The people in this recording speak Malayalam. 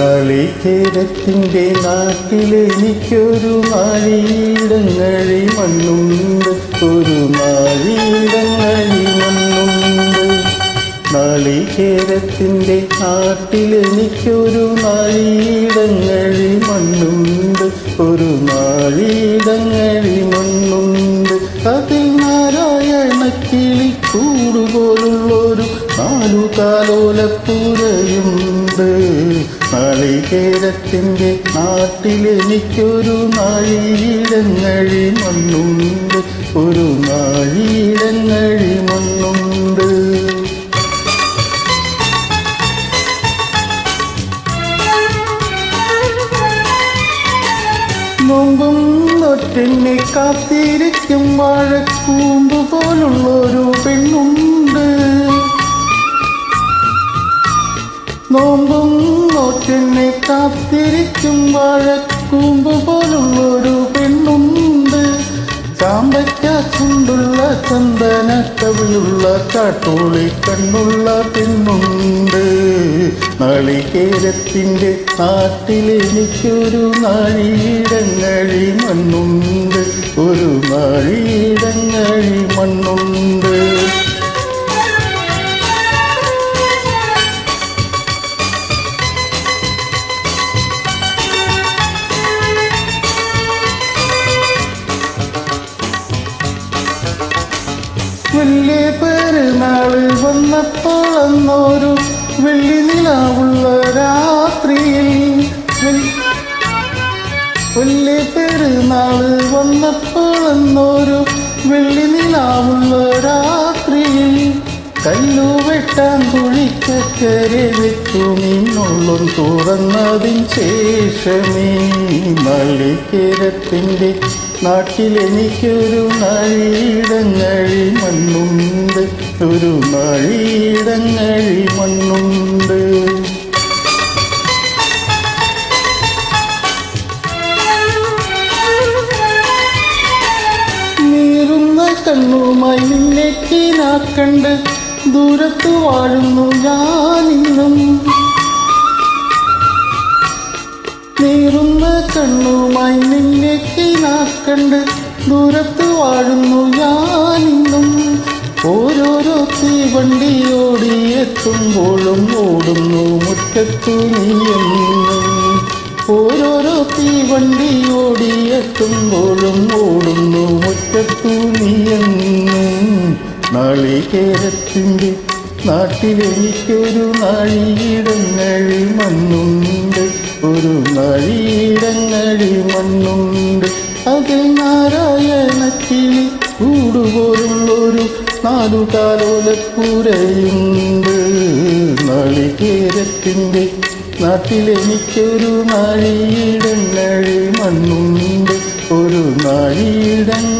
നാളികേരത്തിന്റെ നാട്ടിലെനിക്കൊരു മാഴിയിടങ്ങളി മണ്ണുണ്ട്. ഒരു മാഴിയിടങ്ങളി മണ്ണുണ്ട്. നാളികേരത്തിന്റെ നാട്ടിലെനിക്കൊരു മാഴിയിടങ്ങളി മണ്ണുണ്ട്. ഒരു മാഴിയിടങ്ങളി മണ്ണുണ്ട്. അതിൽ നാരായണ കിളി കൂടുപോലുള്ളൊരു നാലു കാലോലപ്പുരയുണ്ട് നാളികേരത്തിന്റെ നാട്ടിലെനിക്കൊരു നാഴിയിടങ്ങഴി മണ്ണുണ്ട്. ഒരു നാഴിയിടങ്ങഴി മണ്ണുണ്ട്. നോമ്പും കാത്തിരിക്കും വാഴക്കൂമ്പ് പോലുള്ളൊരു പെണ്ണുണ്ട് കാത്തിരിക്കും വാഴക്കൂമ്പ് ഒരു പെണ്ണുണ്ട്. ചാമ്പയ്ക്ക ചുണ്ടുള്ള ചന്ദന കവിയുള്ള കാട്ടോളി കണ്ണുള്ള പെണ്ണുണ്ട്. നാളികേരത്തിന്റെ നാട്ടിലെനിക്കൊരു നാഴിയിടങ്ങഴി മണ്ണുണ്ട് ഒരു നാഴിയിടങ്ങഴി വലിയ പെരുന്നാൾ വന്നപ്പോൾ അന്നൊരു വെള്ളി നിലാവുള്ള രാത്രിയിൽ വലിയ പെരുന്നാൾ വന്നപ്പോൾ അന്നൊരു വെള്ളി നിലാവുള്ള രാത്രിയിൽ കല്ലു വെട്ടാൻ കുഴിക്കരെ വെച്ചു നിന്നുള്ളും തുറന്നതിൻ ശേഷമേ നള്ളിക്കേരത്തിന്റെ നാട്ടിലെനിക്കൊരു നഴിയിടങ്ങഴി മണ്ണുണ്ട്. ഒരു നഴിയിടങ്ങഴി മണ്ണുണ്ട്. നീറുന്ന കണ്ണുമായി നിന്നെ കീനാക്കണ്ട്. ദൂരത്ത് വാഴുന്നു ഞാനിന്നും. നീറുന്ന കണ്ണുമായി നിന്നെ കണ്ട് ദൂരത്ത് വാഴുന്നു ഞാനിന്നും. ഓരോരോ തീവണ്ടി ഓടിയെത്തുമ്പോഴും ഓടുന്നു മുറ്റത്തു നീയെന്നും ഓരോരോ തീവണ്ടി ഓടിയെത്തുമ്പോഴും ഓടുന്നു മുറ്റത്തു നീയെന്നും നാളികേരത്തിന്റെ നാട്ടിലെനിക്കൊരു നാഴിയിടങ്ങൾ മണ്ണുണ്ട്. ഒരു നാഴിയിടങ്ങളിൽ മണ്ണുണ്ട്. അതിൽ നാരായണക്കിളി കൂടുപോലുള്ളൊരു നാലുകാലോലപ്പുരയുണ്ട്. നാളികേരത്തിന്റെ നാട്ടിലെനിക്കൊരു നാഴിയിടങ്ങൾ മണ്ണുണ്ട്. ഒരു നാഴിയിടങ്ങൾ